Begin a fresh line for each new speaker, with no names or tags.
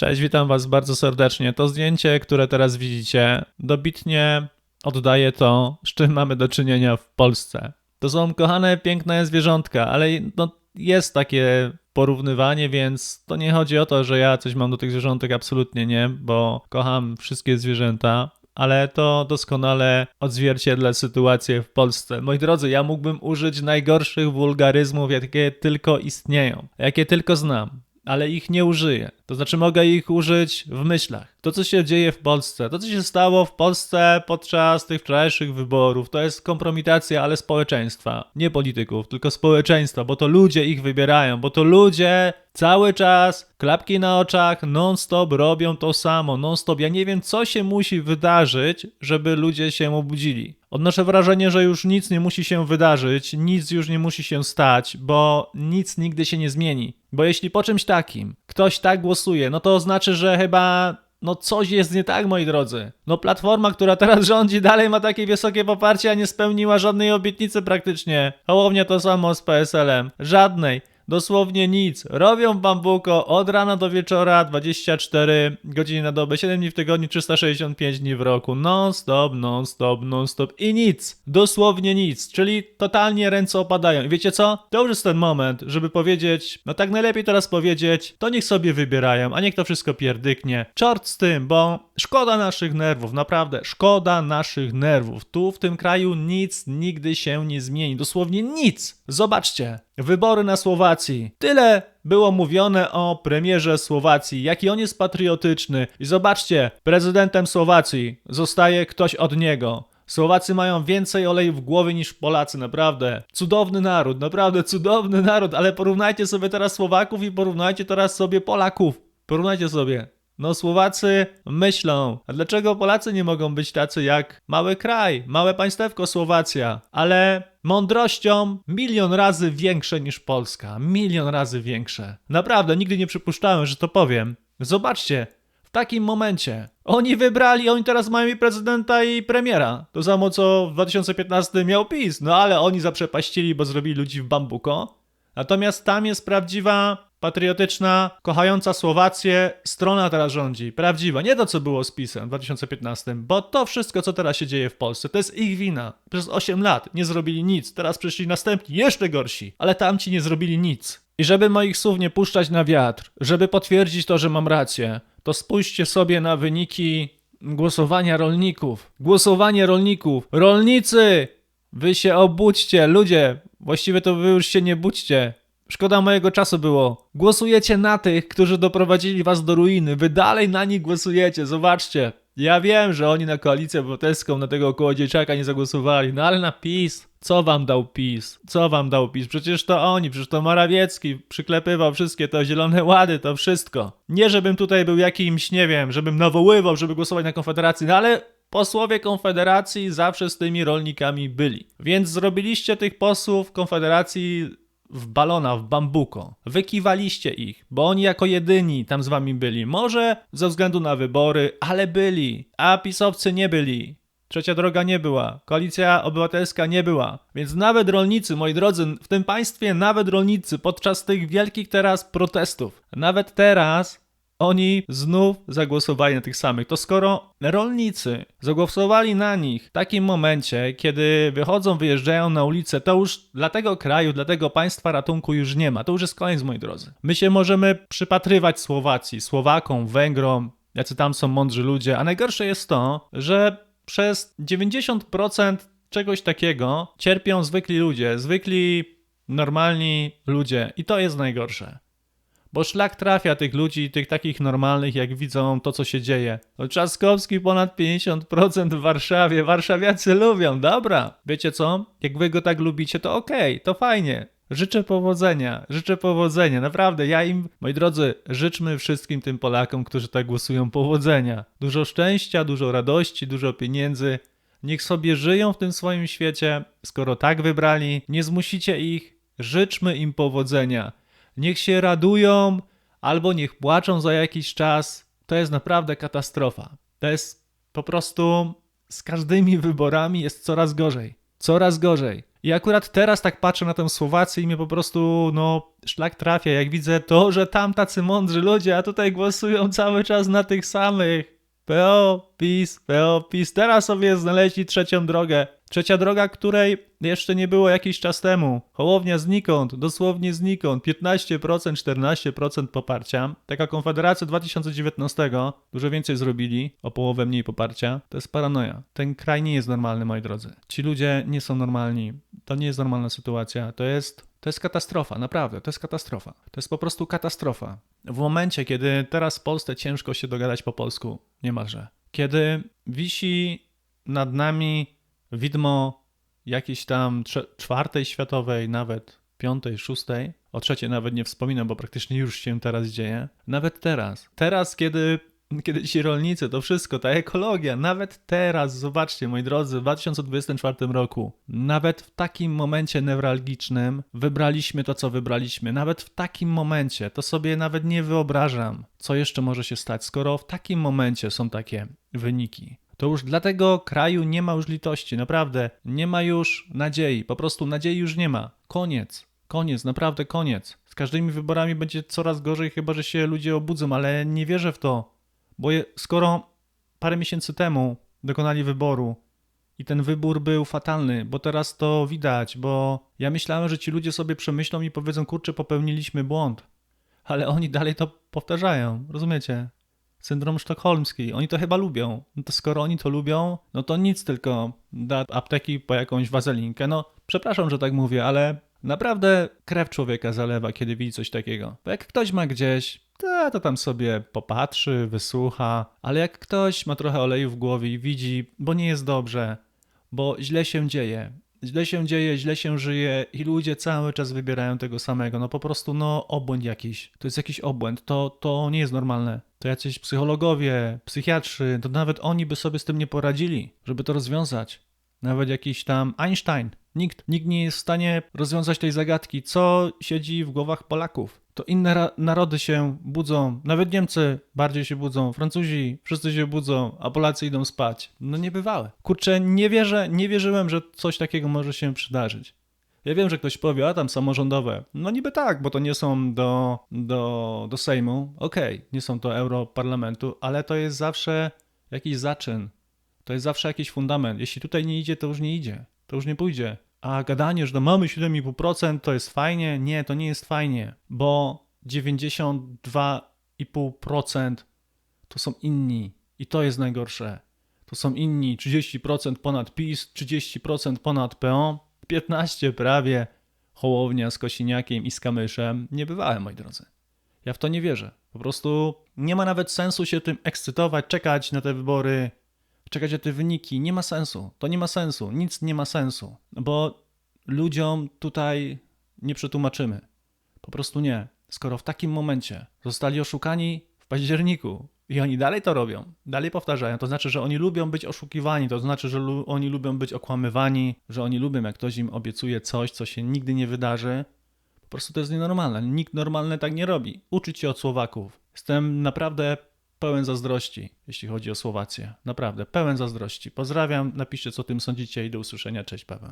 Cześć, witam Was bardzo serdecznie. To zdjęcie, które teraz widzicie, dobitnie oddaje to, z czym mamy do czynienia w Polsce. To są kochane, piękne zwierzątka, ale no, jest takie porównywanie, więc to nie chodzi o to, że ja coś mam do tych zwierzątek, absolutnie nie, bo kocham wszystkie zwierzęta. Ale to doskonale odzwierciedla sytuację w Polsce. Moi drodzy, ja mógłbym użyć najgorszych wulgaryzmów, jakie tylko istnieją, jakie tylko znam ale ich nie użyję. To znaczy mogę ich użyć w myślach. To, co się dzieje w Polsce, to, co się stało w Polsce podczas tych wczorajszych wyborów, to jest kompromitacja, ale społeczeństwa. Nie polityków, tylko społeczeństwa, bo to ludzie ich wybierają, bo to ludzie cały czas, klapki na oczach, non-stop robią to samo, non-stop. Ja nie wiem, co się musi wydarzyć, żeby ludzie się obudzili. Odnoszę wrażenie, że już nic nie musi się wydarzyć, nic już nie musi się stać, bo nic nigdy się nie zmieni. Bo jeśli po czymś takim ktoś tak głosuje, no to znaczy, że chyba no coś jest nie tak, moi drodzy. No platforma, która teraz rządzi, dalej ma takie wysokie poparcie, a nie spełniła żadnej obietnicy praktycznie. Hołownia to samo z PSL-em. Żadnej. Dosłownie nic. Robią bambuko od rana do wieczora, 24 godziny na dobę, 7 dni w tygodniu, 365 dni w roku. Non stop, non stop, non stop i nic. Dosłownie nic. Czyli totalnie ręce opadają. I wiecie co? To już jest ten moment, żeby powiedzieć, no tak najlepiej teraz powiedzieć, to niech sobie wybierają, a niech to wszystko pierdyknie. Czort z tym, bo szkoda naszych nerwów, naprawdę, szkoda naszych nerwów. Tu w tym kraju nic nigdy się nie zmieni. Dosłownie nic. Zobaczcie, wybory na Słowacji. Tyle było mówione o premierze Słowacji, jaki on jest patriotyczny. I zobaczcie, prezydentem Słowacji zostaje ktoś od niego. Słowacy mają więcej oleju w głowie niż Polacy, naprawdę. Cudowny naród, naprawdę cudowny naród, ale porównajcie sobie teraz Słowaków i porównajcie teraz sobie Polaków. Porównajcie sobie. No Słowacy myślą, a dlaczego Polacy nie mogą być tacy jak mały kraj, małe państewko Słowacja, ale mądrością milion razy większe niż Polska, milion razy większe. Naprawdę, nigdy nie przypuszczałem, że to powiem. Zobaczcie, w takim momencie. Oni wybrali, oni teraz mają i prezydenta i premiera. To samo co w 2015 miał PiS, no ale oni zaprzepaścili, bo zrobili ludzi w bambuko. Natomiast tam jest prawdziwa patriotyczna, kochająca Słowację strona teraz rządzi. Prawdziwa. Nie to, co było z PiSem w 2015, bo to wszystko, co teraz się dzieje w Polsce, to jest ich wina. Przez 8 lat nie zrobili nic. Teraz przyszli następni, jeszcze gorsi. Ale tamci nie zrobili nic. I żeby moich słów nie puszczać na wiatr, żeby potwierdzić to, że mam rację, to spójrzcie sobie na wyniki głosowania rolników. Głosowanie rolników. Rolnicy! Wy się obudźcie, ludzie. Właściwie to wy już się nie budźcie. Szkoda mojego czasu było. Głosujecie na tych, którzy doprowadzili was do ruiny. Wy dalej na nich głosujecie, zobaczcie. Ja wiem, że oni na koalicję obywatelską, na tego kołodziejczaka nie zagłosowali, no ale na PiS. Co wam dał PiS? Co wam dał PiS? Przecież to oni, przecież to Morawiecki przyklepywał wszystkie te zielone łady, to wszystko. Nie, żebym tutaj był jakimś, nie wiem, żebym nawoływał, żeby głosować na Konfederację, no ale posłowie Konfederacji zawsze z tymi rolnikami byli. Więc zrobiliście tych posłów Konfederacji w balona, w bambuko. Wykiwaliście ich, bo oni jako jedyni tam z wami byli. Może ze względu na wybory, ale byli. A pisowcy nie byli. Trzecia droga nie była, koalicja obywatelska nie była. Więc nawet rolnicy, moi drodzy, w tym państwie nawet rolnicy podczas tych wielkich teraz protestów, nawet teraz oni znów zagłosowali na tych samych. To skoro rolnicy zagłosowali na nich w takim momencie, kiedy wychodzą, wyjeżdżają na ulicę, to już dla tego kraju, dla tego państwa ratunku już nie ma. To już jest koniec, moi drodzy. My się możemy przypatrywać Słowacji, Słowakom, Węgrom, jacy tam są mądrzy ludzie, a najgorsze jest to, że przez 90% czegoś takiego cierpią zwykli ludzie, zwykli, normalni ludzie i to jest najgorsze. Bo szlak trafia tych ludzi, tych takich normalnych, jak widzą to, co się dzieje. Trzaskowski ponad 50% w Warszawie. Warszawiacy lubią, dobra. Wiecie co? Jak wy go tak lubicie, to okej, okay, to fajnie. Życzę powodzenia, życzę powodzenia. Naprawdę, ja im, moi drodzy, życzmy wszystkim tym Polakom, którzy tak głosują, powodzenia. Dużo szczęścia, dużo radości, dużo pieniędzy. Niech sobie żyją w tym swoim świecie. Skoro tak wybrali, nie zmusicie ich. Życzmy im powodzenia niech się radują albo niech płaczą za jakiś czas. To jest naprawdę katastrofa. To jest po prostu z każdymi wyborami jest coraz gorzej. Coraz gorzej. I akurat teraz tak patrzę na tę Słowację i mnie po prostu, no, szlak trafia, jak widzę to, że tam tacy mądrzy ludzie, a tutaj głosują cały czas na tych samych. PO, PiS, PO, PiS. Teraz sobie znaleźli trzecią drogę. Trzecia droga, której jeszcze nie było jakiś czas temu. Hołownia znikąd, dosłownie znikąd. 15%, 14% poparcia. Taka Konfederacja 2019 dużo więcej zrobili, o połowę mniej poparcia. To jest paranoja. Ten kraj nie jest normalny, moi drodzy. Ci ludzie nie są normalni. To nie jest normalna sytuacja. To jest to jest katastrofa, naprawdę, to jest katastrofa. To jest po prostu katastrofa. W momencie, kiedy teraz w Polsce ciężko się dogadać po polsku, niemalże, kiedy wisi nad nami widmo jakiejś tam czwartej światowej, nawet piątej, szóstej, o trzeciej nawet nie wspominam, bo praktycznie już się teraz dzieje. Nawet teraz. Teraz, kiedy kiedy ci rolnicy, to wszystko, ta ekologia, nawet teraz, zobaczcie, moi drodzy, w 2024 roku, nawet w takim momencie newralgicznym wybraliśmy to, co wybraliśmy. Nawet w takim momencie, to sobie nawet nie wyobrażam, co jeszcze może się stać, skoro w takim momencie są takie wyniki. To już dla tego kraju nie ma już litości, naprawdę, nie ma już nadziei, po prostu nadziei już nie ma. Koniec. Koniec, naprawdę koniec. Z każdymi wyborami będzie coraz gorzej, chyba że się ludzie obudzą, ale nie wierzę w to. Bo je, skoro parę miesięcy temu dokonali wyboru i ten wybór był fatalny, bo teraz to widać, bo ja myślałem, że ci ludzie sobie przemyślą i powiedzą, kurczę, popełniliśmy błąd. Ale oni dalej to powtarzają, rozumiecie? Syndrom sztokholmski. Oni to chyba lubią. No to skoro oni to lubią, no to nic tylko da apteki po jakąś wazelinkę. No, przepraszam, że tak mówię, ale naprawdę krew człowieka zalewa, kiedy widzi coś takiego. Bo jak ktoś ma gdzieś to, to tam sobie popatrzy, wysłucha, ale jak ktoś ma trochę oleju w głowie i widzi, bo nie jest dobrze, bo źle się dzieje, źle się dzieje, źle się żyje i ludzie cały czas wybierają tego samego, no po prostu no obłęd jakiś, to jest jakiś obłęd, to, to nie jest normalne. To jacyś psychologowie, psychiatrzy, to nawet oni by sobie z tym nie poradzili, żeby to rozwiązać. Nawet jakiś tam Einstein. Nikt, nikt nie jest w stanie rozwiązać tej zagadki, co siedzi w głowach Polaków. To inne narody się budzą, nawet Niemcy bardziej się budzą, Francuzi, wszyscy się budzą, a Polacy idą spać. No niebywałe. Kurczę, nie wierzę, nie wierzyłem, że coś takiego może się przydarzyć. Ja wiem, że ktoś powie, a tam samorządowe. No niby tak, bo to nie są do, do, do Sejmu. Okej, nie są do Europarlamentu, ale to jest zawsze jakiś zaczyn. To jest zawsze jakiś fundament. Jeśli tutaj nie idzie, to już nie idzie. To już nie pójdzie. A gadanie, że no mamy 7,5% to jest fajnie. Nie, to nie jest fajnie, bo 92,5% to są inni. I to jest najgorsze. To są inni. 30% ponad PiS, 30% ponad PO, 15 prawie Hołownia z Kosiniakiem i z Kamyszem. Nie bywałem, moi drodzy. Ja w to nie wierzę. Po prostu nie ma nawet sensu się tym ekscytować, czekać na te wybory, czekać na te wyniki. Nie ma sensu. To nie ma sensu. Nic nie ma sensu. Bo ludziom tutaj nie przetłumaczymy. Po prostu nie. Skoro w takim momencie zostali oszukani w październiku i oni dalej to robią, dalej powtarzają, to znaczy, że oni lubią być oszukiwani, to znaczy, że lu- oni lubią być okłamywani, że oni lubią, jak ktoś im obiecuje coś, co się nigdy nie wydarzy. Po prostu to jest nienormalne. Nikt normalny tak nie robi. Uczyć się od Słowaków. Jestem naprawdę pełen zazdrości, jeśli chodzi o Słowację. Naprawdę, pełen zazdrości. Pozdrawiam, napiszcie, co o tym sądzicie i do usłyszenia. Cześć, Paweł.